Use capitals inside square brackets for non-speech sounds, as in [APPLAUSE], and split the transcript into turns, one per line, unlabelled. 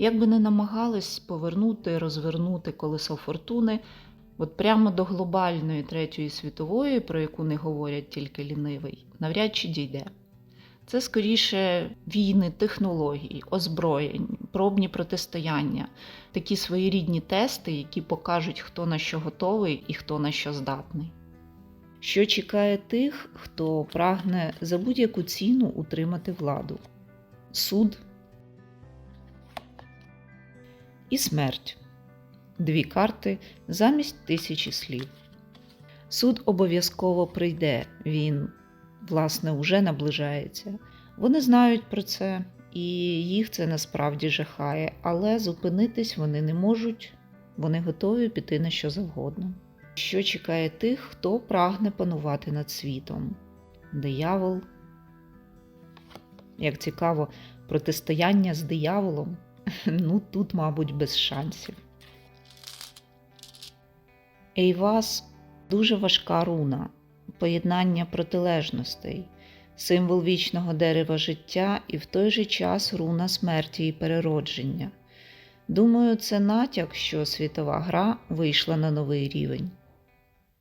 Як би не намагались повернути, розвернути колесо фортуни, от прямо до глобальної третьої світової, про яку не говорять тільки лінивий, навряд чи дійде. Це скоріше війни, технологій, озброєнь, пробні протистояння, такі своєрідні тести, які покажуть, хто на що готовий і хто на що здатний. Що чекає тих, хто прагне за будь-яку ціну утримати владу? Суд і смерть. Дві карти замість тисячі слів. Суд обов'язково прийде, він, власне, уже наближається. Вони знають про це, і їх це насправді жахає, але зупинитись вони не можуть, вони готові піти на що завгодно. Що чекає тих, хто прагне панувати над світом? Диявол. Як цікаво, протистояння з дияволом. [LAUGHS] Ну, тут, мабуть, без шансів. Ейвас дуже важка руна, поєднання протилежностей, символ вічного дерева життя і в той же час руна смерті і переродження. Думаю, це натяк, що світова гра вийшла на новий рівень.